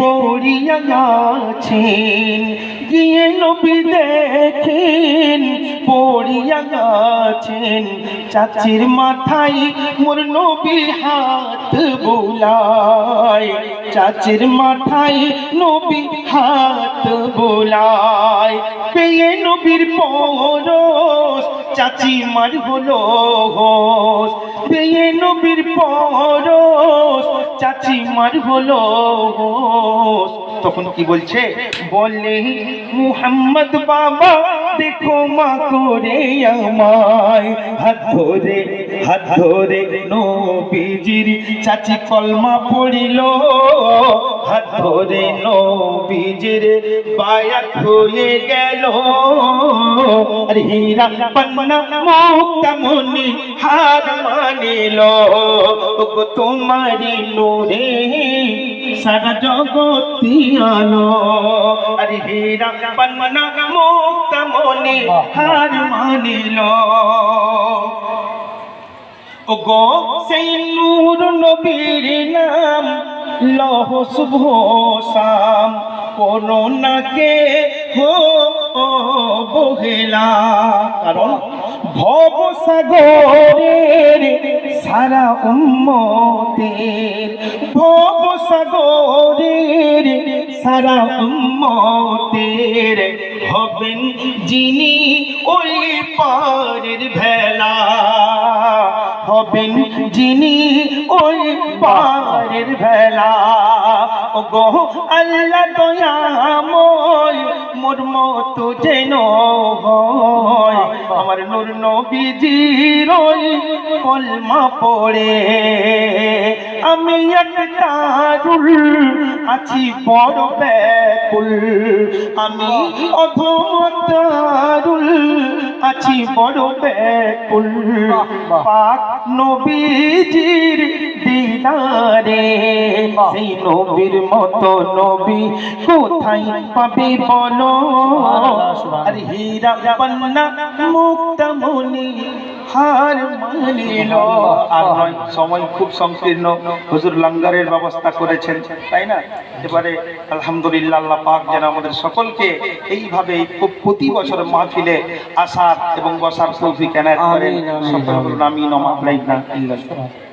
পড়িয়া আছেন গিয়ে নবী দেখেন, পড়িয়া আছেন চাচির মাথায় মোর নবী হাত বোলায়, চাচির মাথায় নবী হাত বোলায়। পেয়ে নবীর পরশ, চাচি মার হলো হোস পেয়ে নবীর পরশ চাচি মার হলো তখন কি বলছে? বলে, মুহাম্মদ বাবা, দেখো মা করে আমায়। হাত ধরে হাত ধরে নবীজির চাচি কলমা পড়িল। হাত ধরে নবীজির বায়াত হয়ে গেল। আর হীরা পন্না মুক্তামনি হার মানিল। ওগো তোমারি নোরে, সারা জগতি আলো আর হীরা পন্না মুক্তামনি হার মানিল। ওগো, সেই নূর নবীর নাম লহ শুভ শাম করোনাকে হো বহেলা। কারণ ভব সাগরের সারা উম্মতের, ভব সাগরের সারা উম্মতের হবেন যিনি ওই পারের ভেলা হবেন যিনি ওই পারের ভেলা। ও গো আল্লাহ দয়াময়, মোর মতো যেন হয়। আমার নূর নবীজির ওই কলমা পড়ে। আমি একটা আছি, বড় ব্যাকুল। আমি অধমতারুল আছি বড় ব্যাকুল। পাক নবীজির দিদারে সেই নবীর মতো নবী কোথায় পাবে বলো? আর হীরা পন্না হার মানিল। আর নয় সময় খুব সংকীর্ণ। হুজুর লঙ্গারের ব্যবস্থা করেছেন তাই না? এবারে আলহামদুলিল্লাহ আল্লাহ পাক যেন আমাদের সকলকে এইভাবে প্রতি বছর মাহফিলে আসার এবং বসার তৌফিক এনায়েত করেন। সকল মা'লাইনা ইল্লাল্লাহ